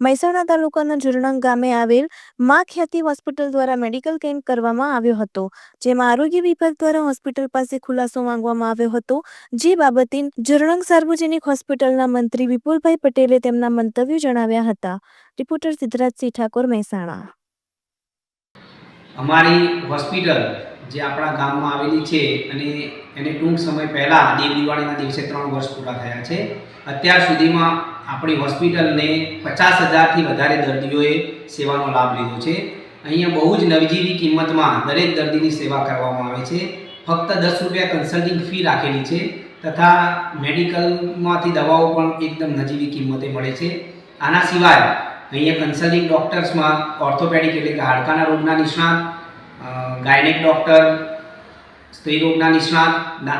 મહેસાણા તાલુકાના જુરણંગ ગામે આવેલ મા ખ્યાતિ હોસ્પિટલ દ્વારા મેડિકલ કેમ્પ કરવામાં આવ્યો હતો, જેમાં આરોગ્ય વિભાગ દ્વારા હોસ્પિટલ પાસે ખુલાસો માંગવામાં આવ્યો હતો. જે બાબતે જુરણંગ સાર્વજનિક હોસ્પિટલના મંત્રી વિપુલભાઈ પટેલે તેમના મંતવ્યો જણાવ્યા હતા. રિપોર્ટર સિદ્ધરાજસિંહ ઠાકોર, મહેસાણા. અમારી હોસ્પિટલ જે આપણા ગામમાં આવેલી છે અને એને ટૂંક સમય પહેલાં દેવ દિવાળીના દિવસે ત્રણ વર્ષ પૂરા થયા છે. અત્યાર સુધીમાં આપણી હોસ્પિટલને પચાસ હજારથી વધારે દર્દીઓએ સેવાનો લાભ લીધો છે. અહીંયા બહુ જ નવજીવી કિંમતમાં દરેક દર્દીની સેવા કરવામાં આવે છે. ફક્ત દસ રૂપિયા કન્સલ્ટિંગ ફી રાખેલી છે તથા મેડિકલમાંથી દવાઓ પણ એકદમ નજીવી કિંમતે મળે છે. આના સિવાય અહીંયા કન્સલ્ટિંગ ડૉક્ટર્સમાં ઓર્થોપેડિક એટલે કે હાડકાના રોગના નિષ્ણાત ગાયનેક ડૉક્ટર, સ્ત્રી રોગના નિષ્ણાત